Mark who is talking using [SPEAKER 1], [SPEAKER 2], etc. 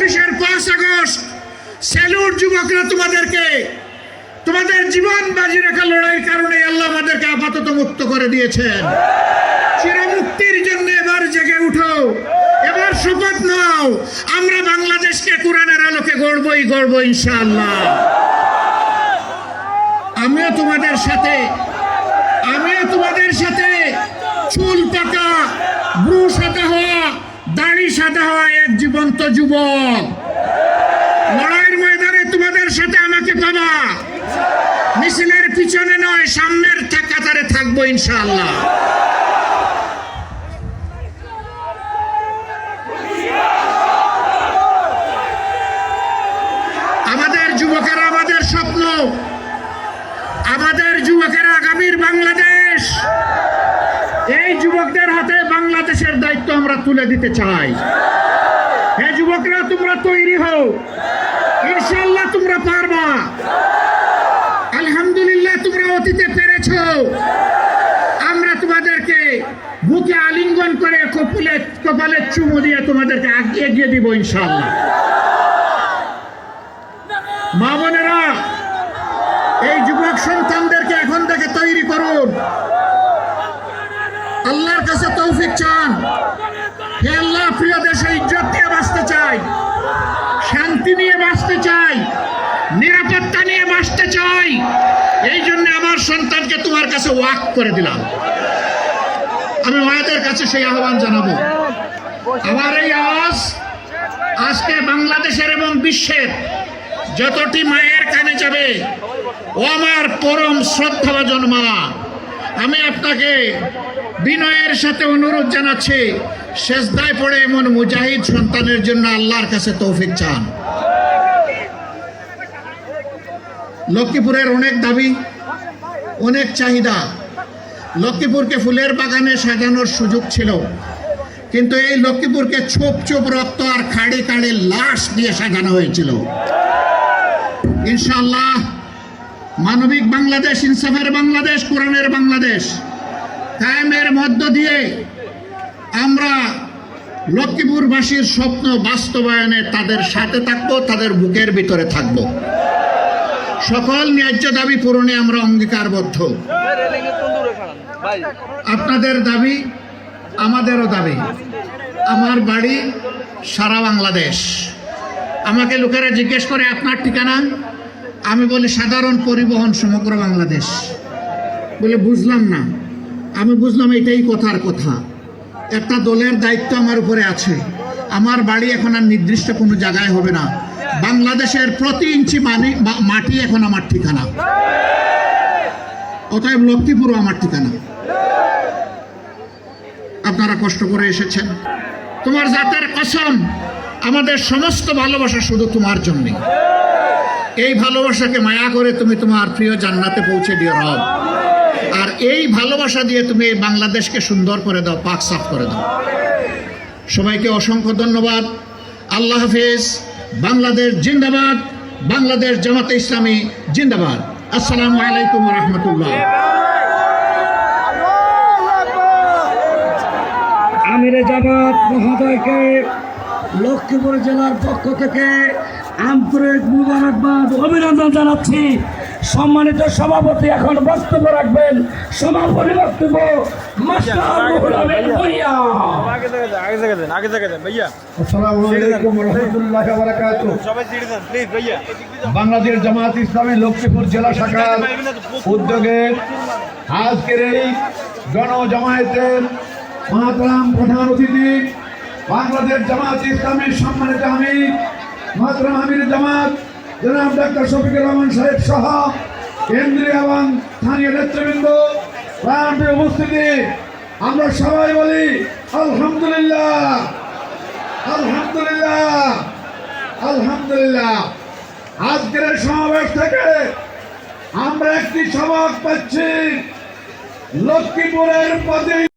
[SPEAKER 1] চব্বিশের পাঁচ August salute যুবকরা তোমাদেরকে। তোমাদের জীবন বাজি রাখা লড়াইয়ের কারণে আল্লাহ আমাদেরকে আপাতত মুক্ত করে দিয়েছেন। চিরমুক্তির জন্য এবার জেগে উঠো, এবার শপথ নাও। আমরা বাংলাদেশকে কোরআনের আলোকে গড়বই গড়ব ইনশাআল্লাহ। আমিও তোমাদের সাথে, আমিও তোমাদের সাথে চুল পাকা জীবন্ত যুবক। লড়াইয়ের ময়দানে তোমাদের সাথে আমাকে পাবা। মিছিলের পিছনে নয়, সামনের কাতারে থাকব ইনশাআল্লাহ। আমাদের যুবকেরা আমাদের স্বপ্ন। আমাদের যুবকেরা আগামীর বাংলাদেশ। এই যুবকদের হাতে বাংলাদেশের দায়িত্ব আমরা তুলে দিতে চাই। হে যুবকরা, তোমরা তৈরি হও। ইনশাল্লাহ তোমরা পারবা। আলহামদুলিল্লাহ তোমরা অতীতে পেরেছ। আমরা তোমাদেরকে বুকে আলিঙ্গন করে কপুলে কপালে চুমু দিয়ে তোমাদেরকে এগিয়ে দিব ইনশাল্লাহ মা বোনেরা, এই যুবক সন্তানদেরকে এখন থেকে তৈরি করুন। আল্লাহর কাছে তৌফিক চান। হে আল্লাহ, প্রিয় দেশে শান্তি নিয়ে বাঁচতে চাই, নিরাপত্তা নিয়ে বাঁচতে চাই, এই জন্য আমার সন্তানকে তোমার কাছে ওয়াক করে দিলাম। আমি মায়েদের কাছে সেই আহ্বান জানাব। আমার এই আওয়াজ আজকে বাংলাদেশের এবং বিশ্বের যতটি মায়ের কানে যাবে, ও আমার পরম শ্রদ্ধাভাজন মা। আমি আপনাকে বিনয়ের সাথে অনুরোধ জানাচ্ছি শেষদায় পড়ে এমন মুজাহিদ সন্তানের জন্য আল্লাহর কাছে তৌফিক চান। লক্ষ্মীপুরের অনেক দাবি, অনেক চাহিদা। লক্ষ্মীপুরকে ফুলের বাগানে সাজানোর সুযোগ ছিল, কিন্তু এই লক্ষ্মীপুরকে ছোপ ছোপ রক্ত আর খাড়ি খাড়ি লাশ দিয়ে সাজানো হয়েছিল। ইনশাল্লাহ মানবিক বাংলাদেশ, ইনসাফের বাংলাদেশ, কোরআনের বাংলাদেশ কায়েমের মধ্য দিয়ে আমরা লক্ষ্মীপুরবাসীর স্বপ্ন বাস্তবায়নে তাদের সাথে থাকব, তাদের বুকের ভিতরে থাকব। সকল ন্যায্য দাবি পূরণে আমরা অঙ্গীকারবদ্ধ। আপনাদের দাবি, আমাদেরও দাবি। আমার বাড়ি সারা বাংলাদেশ। আমাকে লোকেরা জিজ্ঞেস করে, আপনার ঠিকানা? আমি বলি, সাধারণ পরিবহন সমগ্র বাংলাদেশ। বলে, বুঝলাম না। আমি বুঝলাম, এটাই কথার কথা। একটা দলের দায়িত্ব আমার উপরে আছে। আমার বাড়ি এখন আর নির্দিষ্ট কোনো জায়গায় হবে না। বাংলাদেশের প্রতি ইঞ্চি মাটি এখন আমার ঠিকানা। অতএব লক্ষ্মীপুরও আমার ঠিকানা। আপনারা কষ্ট করে এসেছেন। তোমার জাতের কসম, আমাদের সমস্ত ভালোবাসা শুধু তোমার জন্য। এই ভালোবাসাকে মায়া করে তুমি তোমার প্রিয় জান্নাতে পৌঁছে দিও রব। আর এই ভালোবাসা দিয়ে তুমি এই বাংলাদেশকে সুন্দর করে দাও, পাক সাফ করে দাও। সবাইকে অসংখ্য ধন্যবাদ। আল্লাহ হাফিজ। বাংলাদেশ জিন্দাবাদ, বাংলাদেশ জামাতে ইসলামী জিন্দাবাদ। আসসালামু আলাইকুম রহমতুল্লাহ।
[SPEAKER 2] আমিরে জামাত মহোদয়কে লক্ষ্মীপুর জেলার পক্ষ থেকে আন্তরিক মুবারকবাদ অভিনন্দন জানাচ্ছি। সম্মানিত সভাপতি এখন বক্তব্য রাখবেন। সভাপতি বক্তব্য মাস্টার
[SPEAKER 3] আগে থেকে দেন
[SPEAKER 4] আগে থেকে দেন ভাইয়া।
[SPEAKER 3] বাংলাদেশ জামাত ইসলামের লক্ষ্মীপুর জেলা শাখার উদ্যোগে আজকের এই গণজামায়াতের মাতরাম প্রধান অতিথি বাংলাদেশ জামাত ইসলামের সম্মানিত আমি মাতরাম আমির জামাত জনাব ডাক্তার শফিকুর রহমান সাহেব সহ কেন্দ্রীয় এবং স্থানীয় নেতৃবৃন্দ। উপস্থিতি আমরা সবাই বলি, আলহামদুলিল্লাহ আলহামদুলিল্লাহ আলহামদুলিল্লাহ। আজকের সমাবেশ থেকে আমরা একটি সমাজ পাচ্ছি, লক্ষ্মীপুরের প্রতি